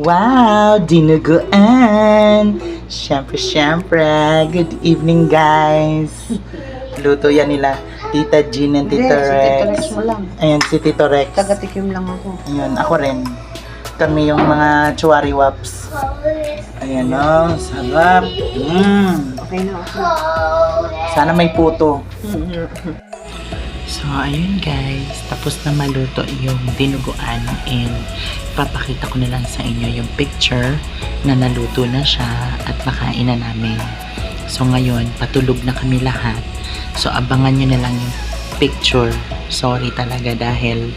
Wow, dinuguan! Siyempre, siyempre. Good evening, guys. Luto yan nila. Tita Jean and Hindi, Tita si Rex. Tito Rex mo lang. Ayan, si Tito Rex. Tagatikim lang ako. Ayun, ako rin. Kami yung mga chuwari waps. Ayan, oh, sarap. Mm. Okay na ako. Sana may puto. So, ayun guys. Tapos na maluto yung dinuguan and papakita ko na lang sa inyo yung picture na naluto na siya at nakain na namin. So, ngayon, patulog na kami lahat. So, abangan nyo na lang yung picture. Sorry talaga dahil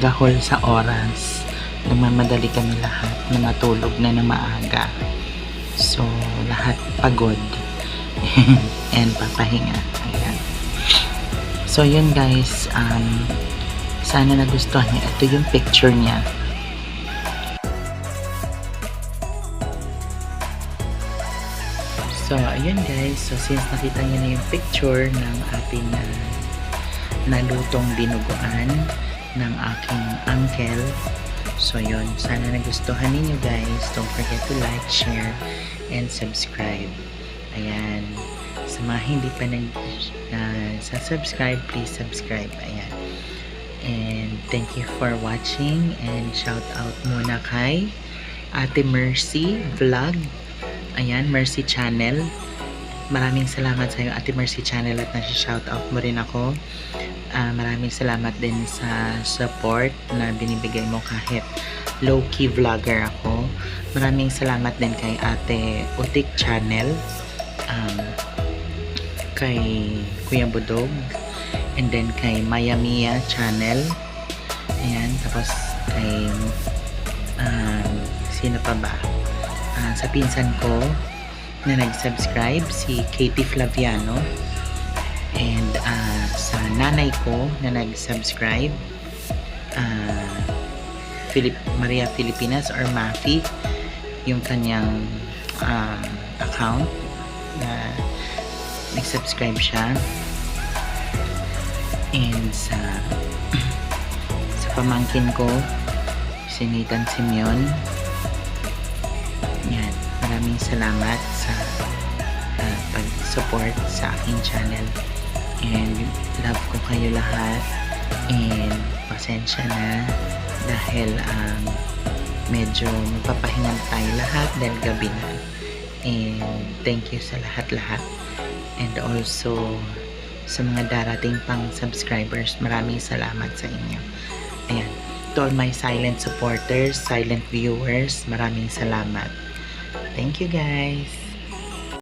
gahol sa oras. Nagmamadali kami lahat na matulog na na maaga. So, lahat pagod. and papahinga. Ayan. So, yun guys. Um, sana nagustuhan niya. Ito yung picture niya. So, ayun guys. So, since nakita niyo na yung picture ng ating uh, nalutong dinuguan ng aking uncle. So, yun. Sana nagustuhan ninyo guys. Don't forget to like, share, and subscribe. Ayan. Sa mga hindi pa nag uh, sa subscribe, please subscribe. Ayan. And thank you for watching and shout out muna kay Ate Mercy Vlog. Ayan, Mercy Channel. Maraming salamat sa iyo Ate Mercy Channel at nasi-shout out mo rin ako. Ah, maraming salamat din sa support na binibigay mo kahit low-key vlogger ako. Maraming salamat din kay Ate Utik Channel. Um, kay Kuya Budog and then kay Maya Mia channel ayan tapos kay um, sino pa ba Ah, sa pinsan ko na nag-subscribe si Katie Flaviano. And ah, sa nanay ko na nag-subscribe ah, Philip, Maria Filipinas or Mafi yung kanyang um, account na nag-subscribe siya. And sa sa pamangkin ko si Nathan Simeon yan. Maraming salamat sa ah, pag-support sa aking channel. And love ko kayo lahat. And pasensya na dahil um, medyo magpapahinga na tayo lahat dahil gabi na. And thank you sa lahat-lahat. And also sa mga darating pang subscribers maraming salamat sa inyo. Ayan. To all my silent supporters silent viewers maraming salamat thank you guys